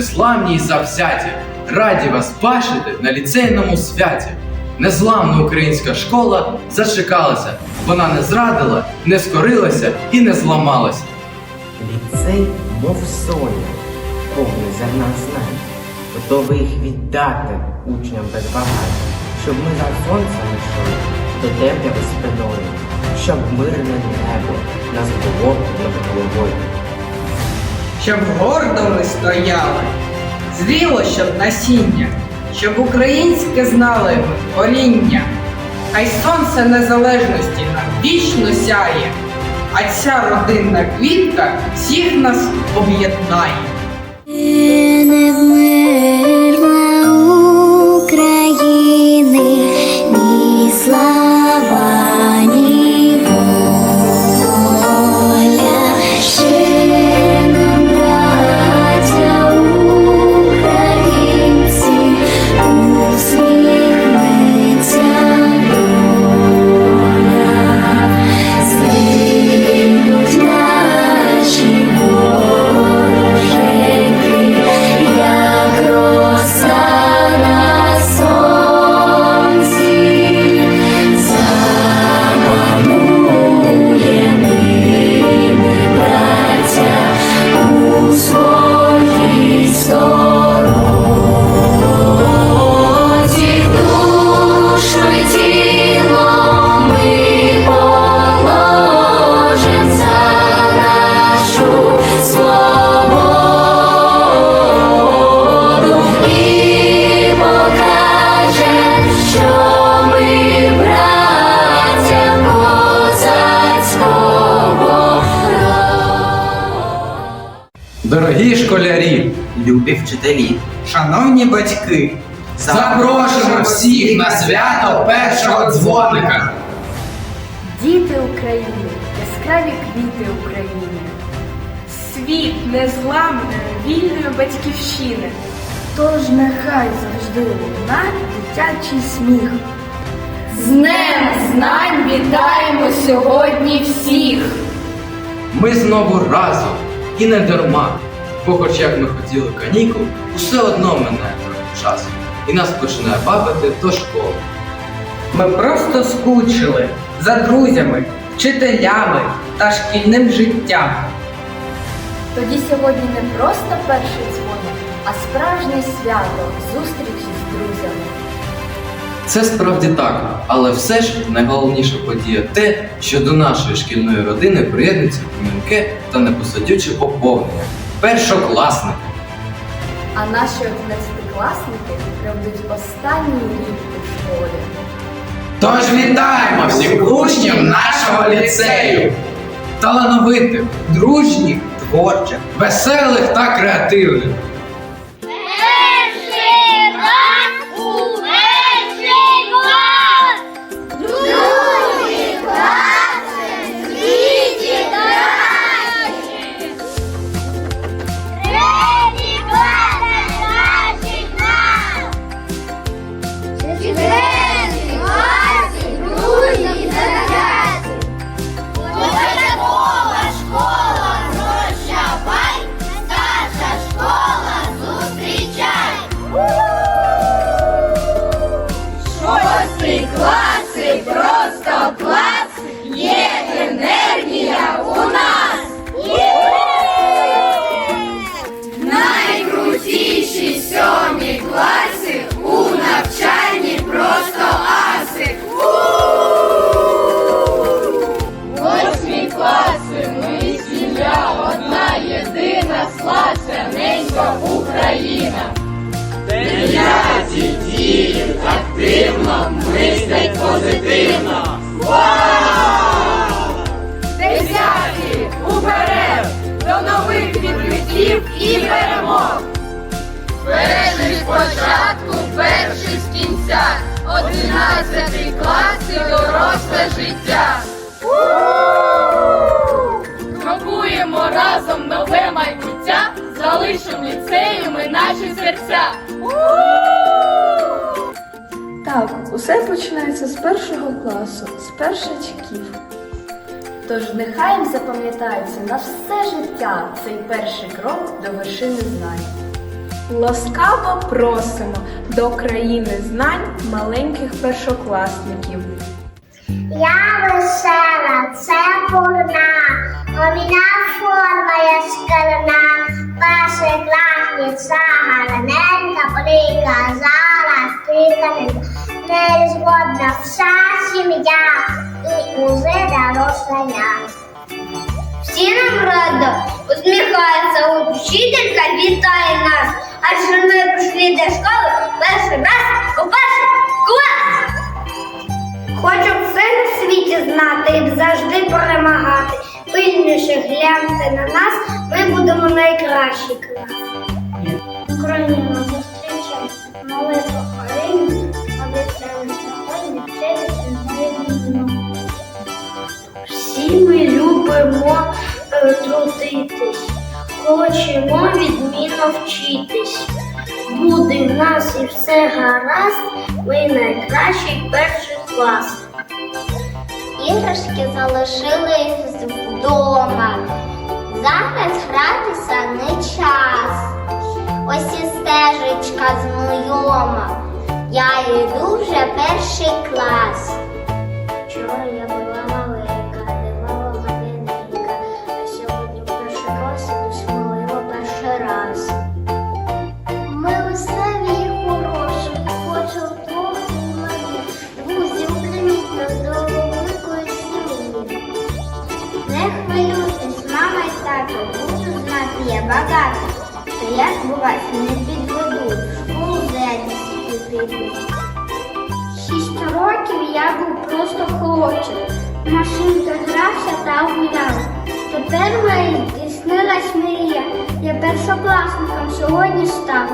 незламні й завзяті, раді вас бачити на ліцейному святі. Незламна українська школа зачекалася, вона не зрадила, не скорилася і не зламалася. Ліцей, мов соня, повний зерна знань, готовий їх віддати учням без вагань, щоб ми за сонцем йшли до темряви спиною, щоб мирне небо нас було над головою. Щоб гордо ми стояли, зріло, щоб насіння, щоб українське знали коріння. Хай сонце незалежності нам вічно сяє, а ця родинна квітка всіх нас об'єднає. Любі вчителі, Шановні батьки, запрошуємо всіх на свято першого дзвоника. Діти України, яскраві квіти України, світ незламної, вільної батьківщини. Тож нехай завжди лунає дитячий сміх. З Днем знань вітаємо сьогодні всіх! Ми знову разом і не дарма. Бо хоч як ми хотіли канікул, усе одно мене трохи часу. І нас починає бавити до школи. ми просто скучили за друзями, вчителями та шкільним життям. Тоді сьогодні не просто перший дзвоник, а справжнє свято зустрічі з друзями. Це справді так, але все ж найголовніша подія те, що до нашої шкільної родини приєднується помінке та непосадюче поповнення. Першокласники. А наші одинадцятикласники проведуть останній рік у школі. Тож вітаємо всіх учнів нашого ліцею! Талановитих, Дружніх, творчих. веселих та креативних. Життя. Крокуємо разом нове майбуття, залишимо ліцеями наші серця. Так, усе починається з першого класу, з першачків. Тож нехай їм запам'ятається на все життя цей перший крок до вершини знань. Ласкаво просимо до країни знань маленьких першокласників. Я весела, це пурна, Овіна форма яскравна, першокласниця гарненька приказала не згодна вся сім'я і узи доросла я. Всі нам радо. Усміхається учителька, вітає нас, адже ми прийшли до школи перший раз у перший клас. Хочу все на світі знати і завжди перемагати. Пильніше гляньте на нас, ми будемо найкращий клас. Україна зустрічає мале покоління, обіцяли сьогодні через війну. Всі ми любимо е, трудитись, хочемо відмінно вчитись. Буде в нас і все гаразд, ми найкращий перший клас. Іграшки залишились вдома. Зараз гратися не час. Ось і стежечка знайома. Я йду вже перший клас. Вчора я була багато, то я бувать не підведу, школу з радістю піду. Шість років я був просто хлопчик. Машинка грався та гуляв. Тепер мені здійснилась мрія. Я першокласником сьогодні став.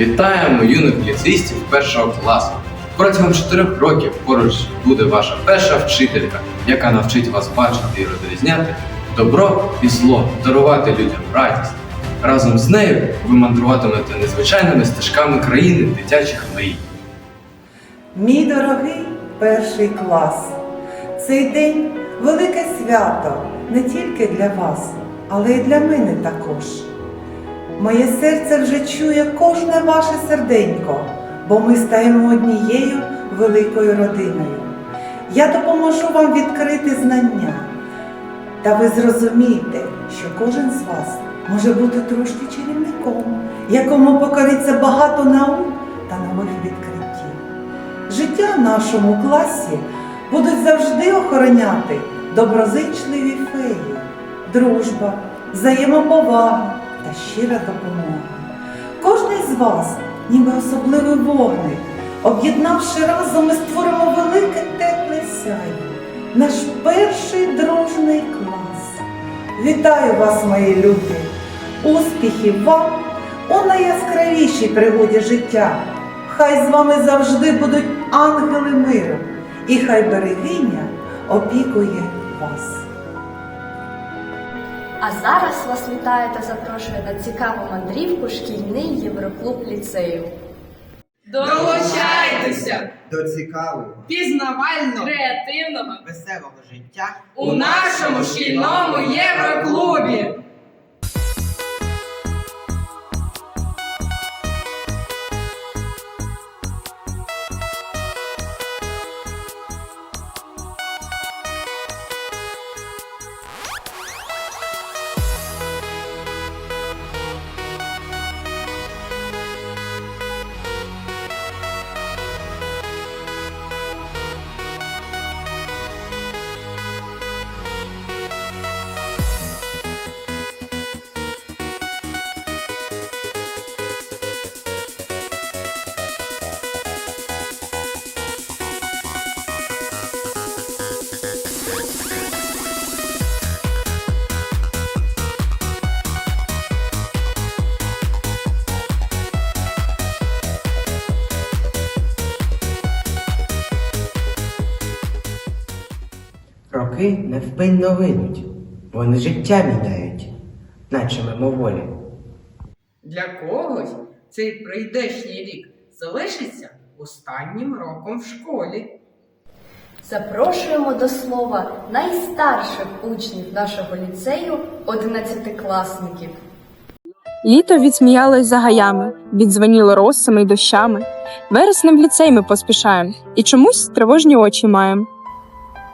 Вітаємо юних ліцеїстів першого класу. Протягом чотирьох років поруч буде ваша перша вчителька, яка навчить вас бачити і розрізняти добро і зло, дарувати людям радість. Разом з нею ви мандруватимете незвичайними стежками країни дитячих мрій. Мій дорогий перший клас. Цей день велике свято не тільки для вас, але й для мене також. Моє серце вже чує кожне ваше серденько, бо ми стаємо однією великою родиною. Я допоможу вам відкрити знання. Та ви зрозумієте, що кожен з вас може бути трошки чарівником, якому покориться багато наук та нових відкриттів. Життя в нашому класі будуть завжди охороняти доброзичливі феї, дружба, взаємоповага та щира допомога. Кожний з вас, ніби особливий вогник, об'єднавши разом, ми створимо велике тепле сяйво, наш перший дружний клас. Вітаю вас, мої любі! успіхів вам у найяскравішій пригоді життя. Хай з вами завжди будуть ангели миру, і хай берегиня опікує вас. А зараз вас вітає та запрошує на цікаву мандрівку шкільний Євроклуб ліцею. Долучайтеся До цікавого, пізнавального, креативного веселого життя у нашому шкільному Євроклубі. Роки невпинно винуть, вони життя міняють, наче мимоволі. Для когось цей прийдешній рік залишиться останнім роком в школі. Запрошуємо до слова найстарших учнів нашого ліцею одинадцятикласників. Літо відсміялось за гаями, віддзвоніло росами й дощами. Вереснем в ліцей ми поспішаємо, і чомусь тривожні очі маємо.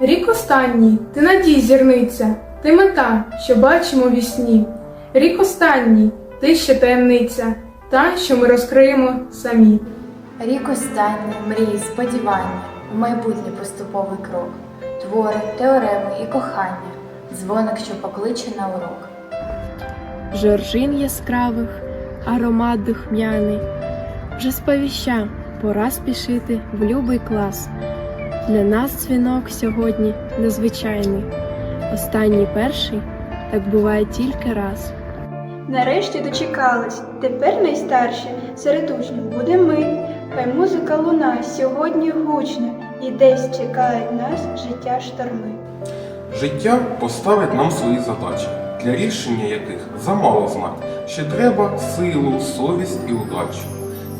Рік останній, ти надій зірниця, ти мета, що бачимо в вісні. Рік останній, ти ще таємниця, та, що ми розкриємо самі. Рік останній, мрії, сподівання, у майбутнє поступовий крок, твори, теореми і кохання, дзвоник, що покличе на урок. Жоржин яскравих, аромат духмяний, вже сповіща, пора спішити в любий клас. Для нас дзвінок сьогодні незвичайний. Останній перший так буває тільки раз. Нарешті дочекались, тепер найстарші серед учнів буде ми. Хай музика луна сьогодні гучна, і десь чекають нас життя шторми. Життя поставить нам свої задачі, для рішення яких замало знань. Ще треба силу, совість і удачу.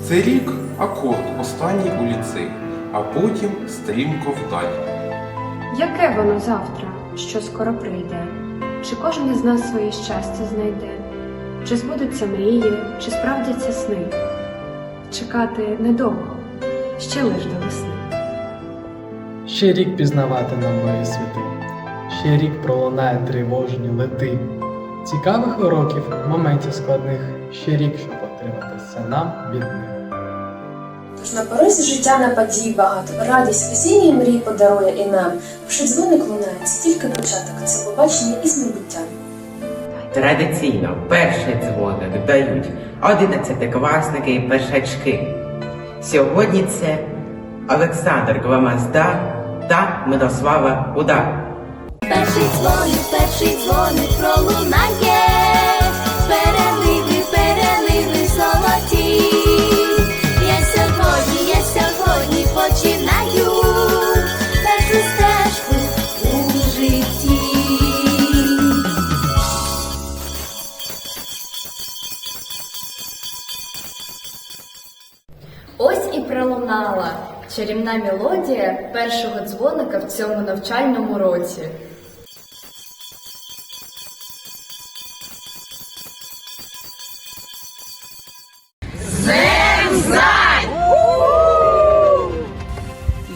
Цей рік акорд останній у ліцеї, а потім стрімко вдаль. Яке воно завтра, що скоро прийде? Чи кожен із нас своє щастя знайде? Чи збудуться мрії, чи справдяться сни? Чекати недовго, ще лиш до весни. Ще рік пізнавати нам нові світи, ще рік пролунає тривожні лети. Цікавих уроків, моментів складних, ще рік, щоб отримати все нам від них. Тож на порозі життя нападій багато, радість, весіння і мрій подарує і нам. Що дзвоник лунає, це тільки початок, це побачення із майбуттям. Традиційно перший дзвоник дають одинадцятикласники і першачки. Сьогодні це Олександр Гламазда та Мирослава Удар. Перший дзвоник, перший дзвоник пролунає, чарівна мелодія першого дзвоника в цьому навчальному році.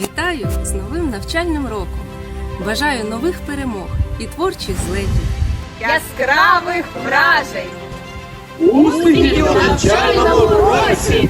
Вітаю з новим навчальним роком! Бажаю нових перемог і творчих злетів. Яскравих вражень! Успіхів у навчальному році!